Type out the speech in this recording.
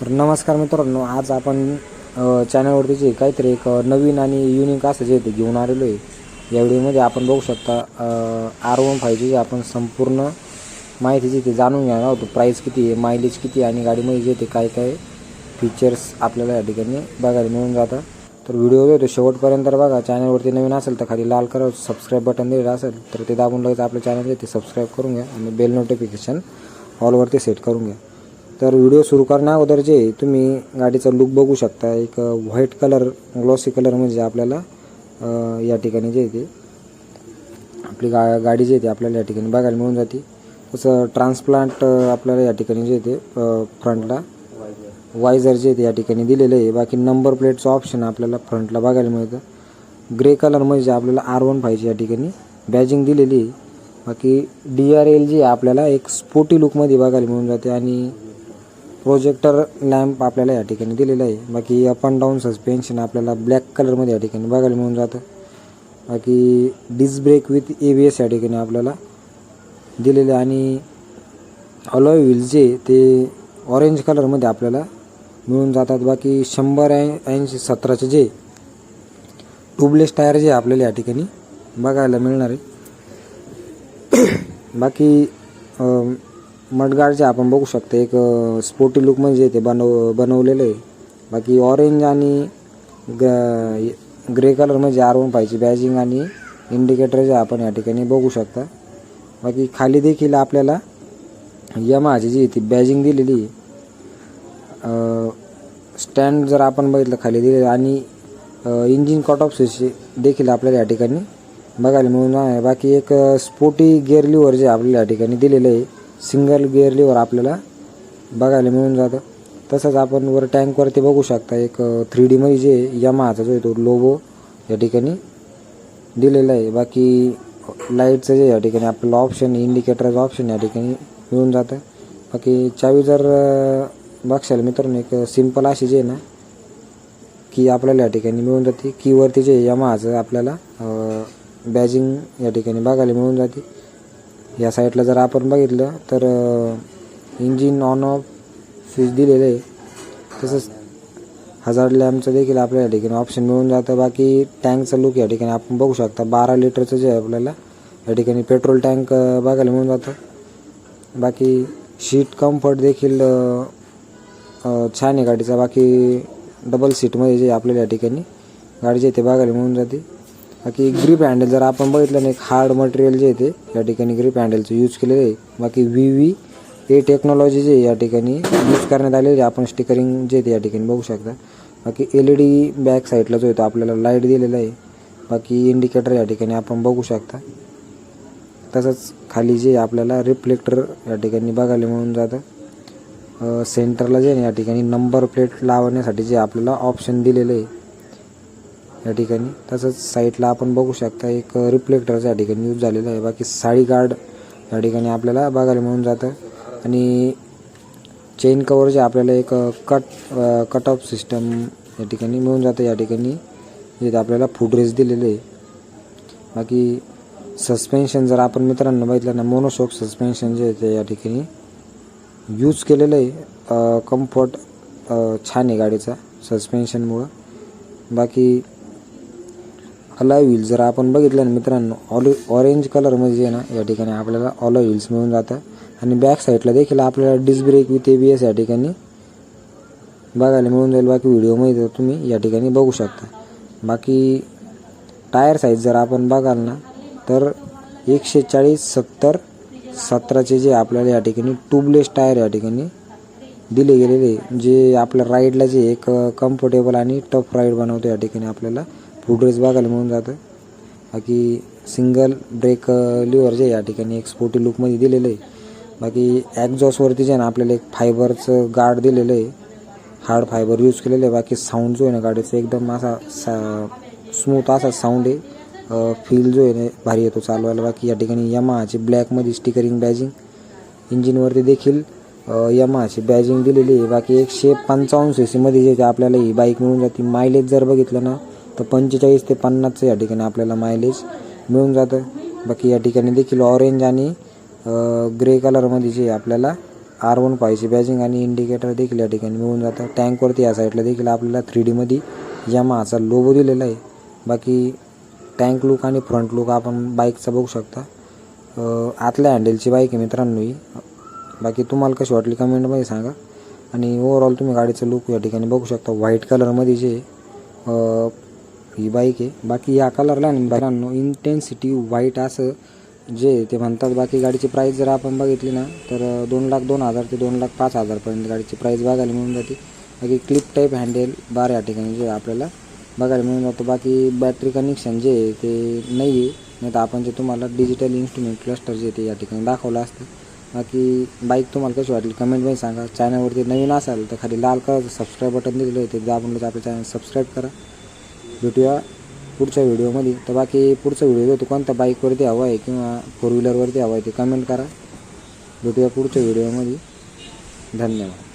तर नमस्कार मित्रांनो आज आपण चॅनलवरती जे काहीतरी एक नवीन आणि युनिक असं जे ते घेऊन आलेलो आहे या व्हिडिओमध्ये आपण बघू शकता आर वन फायची जे आपण संपूर्ण माहिती जी ते जाणून घेणार आहोत प्राईस किती आहे मायलेज किती आहे आणि गाडीमध्ये जे ते काय काय फीचर्स आपल्याला या ठिकाणी बघायला मिळून जातं. तर व्हिडिओ जो तो शेवटपर्यंत बघा चॅनलवरती नवीन असेल तर खाली लाल कलर सबस्क्राईब बटन दिलेलं असेल तर ते दाबून लगेच आपल्या चॅनल ते सबस्क्राईब करून घ्या आणि बेल नोटिफिकेशन ऑलवरती सेट करून घ्या. तर व्हिडिओ सुरू करण्या अगोदर जे तुम्ही गाडीचा लुक बघू शकता. एक व्हाईट कलर ग्लॉसी कलर म्हणजे आपल्याला या ठिकाणी जे ते आपली गा गाडी जी आहे ती आपल्याला या ठिकाणी बघायला मिळून जाते. तसं ट्रान्सप्लांट आपल्याला या ठिकाणी जे येते ते फ्रंटला वायझर जे येते ते या ठिकाणी दिलेलं आहे. बाकी नंबर प्लेटचं ऑप्शन आपल्याला फ्रंटला बघायला मिळतं. ग्रे कलर म्हणजे आपल्याला आर वन फायची या ठिकाणी. बॅजिंग दिलेली आहे. बाकी डी आर एल जी आहे आपल्याला एक स्पोर्टी लुकमध्ये बघायला मिळून जाते. आणि प्रोजेक्टर लॅम्प आपल्याला या ठिकाणी दिलेला आहे. बाकी अप अँड डाऊन सस्पेन्शन आपल्याला ब्लॅक कलरमध्ये या ठिकाणी बघायला मिळून जातं. बाकी disc brake with A V S या ठिकाणी आपल्याला दिलेले आहे. आणि अलॉय व्हील्स जे ते ऑरेंज कलरमध्ये आपल्याला मिळून जातात. बाकी शंभर ऐंशी सतराचे जे ट्यूबलेस टायर जे आपल्याला या ठिकाणी बघायला मिळणार आहे. बाकी मडगाडचे आपण बघू शकतो. एक स्पोर्टी लुक म्हणजे ते बनव बनवलेलं आहे. बाकी ऑरेंज आणि ग ग्रे कलर म्हणजे आर वन पाहिजे. बॅजिंग आणि इंडिकेटर जे आपण या ठिकाणी बघू शकता. बाकी खाली देखील आपल्याला यमाची जी ती बॅजिंग दिलेली स्टँड जर आपण बघितलं खाली दिलेलं आणि इंजिन कट ऑफ स्विच देखील आपल्याला या ठिकाणी बघायला मिळून आहे. बाकी एक स्पोर्टी गिअर लिव्हर जे आपल्याला या ठिकाणी दिलेलं आहे. सिंगल गिअर लिव्हर आपल्याला बघायला मिळून जातं. तसंच आपण वर टँकवरती बघू शकता एक थ्री डीमध्ये जे यमाहाचा जो आहे तो लोबो या ठिकाणी दिलेला आहे. बाकी लाईटचं जे या ठिकाणी आपलं ऑप्शन इंडिकेटरचं ऑप्शन या ठिकाणी मिळून जातं. बाकी चावी जर बघशाल मित्रांनो एक सिंपल अशी जे आहे ना की आपल्याला या ठिकाणी मिळून जाते. कीवरती जे यमाहाचं आपल्याला बॅजिंग या ठिकाणी बघायला मिळून जाते. या साईडला जर आपण बघितलं तर इंजिन ऑन ऑफ स्विच दिलेलं आहे. तसंच हजार लॅम्पचं देखील आपल्या या ठिकाणी ऑप्शन मिळून जातं. बाकी टँकचं लुक या ठिकाणी आपण बघू शकता. बारा लिटरचं जे आहे आपल्याला या ठिकाणी पेट्रोल टँक बघायला मिळून जातं. बाकी शीट कम्फर्ट देखील छान आहे गाडीचा. बाकी डबल सीटमध्ये जे आपल्याला या ठिकाणी गाडी जे आहे ते बघायला मिळून जाते. बाकी ग्रीप हँडल जर आपण बघितलं नाही एक हार्ड मटेरियल जे आहे ते या ठिकाणी ग्रीप हँडलचं यूज केलेलं आहे. बाकी व्ही व्ही ए टेक्नॉलॉजी जे या ठिकाणी यूज करण्यात आलेली आपण स्टिकरिंग जे आहे ते या ठिकाणी बघू शकता. बाकी एल ई डी बॅक साईडला जो आहे तो आपल्याला लाइट दिलेला आहे. बाकी इंडिकेटर या ठिकाणी आपण बघू शकता. तसंच खाली जे आपल्याला रिफ्लेक्टर या ठिकाणी बघायला मिळून जातं. सेंटरला जे या ठिकाणी नंबर प्लेट लावण्यासाठी जे आपल्याला ऑप्शन दिलेलं आहे. या ठिकाणी. तसंच साईडला आपण बघू शकता एक रिफ्लेक्टरचं या ठिकाणी यूज झालेलं आहे. बाकी साडी गार्ड या ठिकाणी आपल्याला बघायला मिळून जातं. आणि चेन कवर जे आपल्याला एक कट कट ऑफ सिस्टम या ठिकाणी मिळून जातं. या ठिकाणी जिथे आपल्याला फूड रेस दिलेले आहे. बाकी सस्पेन्शन जर आपण मित्रांनो बघितलं ना मोनोशॉक सस्पेन्शन जे आहे ते या ठिकाणी यूज केलेलं आहे. कम्फर्ट छान आहे गाडीचा सस्पेन्शनमुळं बाकी अलॉय व्हील्स जर आपण बघितलं ना मित्रांनो ऑल ऑरेंज कलरमध्ये जे आहे ना या ठिकाणी आपल्याला अलॉय व्हील्स मिळून जातं. आणि बॅक साईडला देखील आपल्याला disc brake with A B S या ठिकाणी बघायला मिळून जाईल. बाकी व्हिडिओमध्ये तुम्ही या ठिकाणी बघू शकता. बाकी टायर साईज जर आपण बघाल ना तर एकशे चाळीस सत्तर सतराचे जे आपल्याला या ठिकाणी ट्यूबलेस टायर या ठिकाणी दिले गेलेले जे आपल्या राईडला जे एक कम्फर्टेबल आणि टफ राईड बनवतो या ठिकाणी आपल्याला फूड रेस बघायला मिळून जातं बाकी सिंगल ब्रेक लिव्हर जे या ठिकाणी एक स्पोर्टी लुकमध्ये दिलेलं आहे. बाकी ॲक्झॉसवरती जे आहे ना आपल्याला एक फायबरचं गार्ड दिलेलं आहे. हार्ड फायबर यूज केलेलं आहे. बाकी साऊंड जो आहे ना गाडीचा एकदम असा सा स्मूथ असा साऊंड आहे. फील जो आहे ना भारी येतो चालवायला. बाकी या ठिकाणी यमाहाची ब्लॅकमध्ये स्टिकरिंग बॅजिंग इंजिनवरती देखील यमाहाची बॅजिंग दिलेली आहे. बाकी एकशे पंचावन्न सी सीमध्ये जे आपल्याला ही बाईक मिळून जाते. मायलेज जर बघितलं ना तर पंचेचाळीस ते पन्नासचं या ठिकाणी आपल्याला मायलेज मिळून जातं. बाकी या ठिकाणी देखील ऑरेंज आणि ग्रे कलरमध्ये जे आपल्याला आर वन पाहिजे बॅजिंग आणि इंडिकेटर देखील या ठिकाणी मिळून जातं. टँकवरती या साईडला देखील आपल्याला थ्री डीमध्ये यामाहाचा लोगो दिलेला आहे. बाकी टँक लुक आणि फ्रंट लुक आपण बाईकचा बघू शकता. आतल्या हँडलची बाईक आहे मित्रांनो ही. बाकी तुम्हाला कशी वाटली कमेंटमध्ये सांगा. आणि ओवरऑल तुम्ही गाडीचं लुक या ठिकाणी बघू शकता. व्हाईट कलरमध्ये जे ही बाईक आहे. बाकी या कलरला ना मित्रांनो इंटेन्सिटी व्हाईट असं जे ते म्हणतात बाकी गाडीची प्राईस जर आपण बघितली ना तर दोन लाख दोन हजार ते दोन लाख पाच हजारपर्यंत गाडीची प्राईस बघायला मिळून जाते. बाकी क्लिप टाईप हँडेल बार या ठिकाणी जे आपल्याला बघायला मिळून जातो. बाकी बॅटरी कनेक्शन जे आहे ते नाही आहे नाही तर आपण जे तुम्हाला डिजिटल इन्स्ट्रुमेंट क्लस्टर जे ते या ठिकाणी दाखवलं असतं. बाकी बाईक तुम्हाला कशी वाटली? कमेंटमध्ये सांगा. चॅनलवरती नवीन असाल तर खाली लाल कलरचं सबस्क्राईब बटन दिलेलं आहे ते दाबून लगेच आपल्या चॅनल सबस्क्राईब करा. भेटूया पुढच्या व्हिडिओमध्ये. तर बाकी पुढचा व्हिडिओ देतो तो कोणत्या बाईकवरती हवा आहे किंवा फोर व्हीलरवरती हवा आहे ते कमेंट करा. भेटूया पुढच्या व्हिडिओमध्ये. धन्यवाद.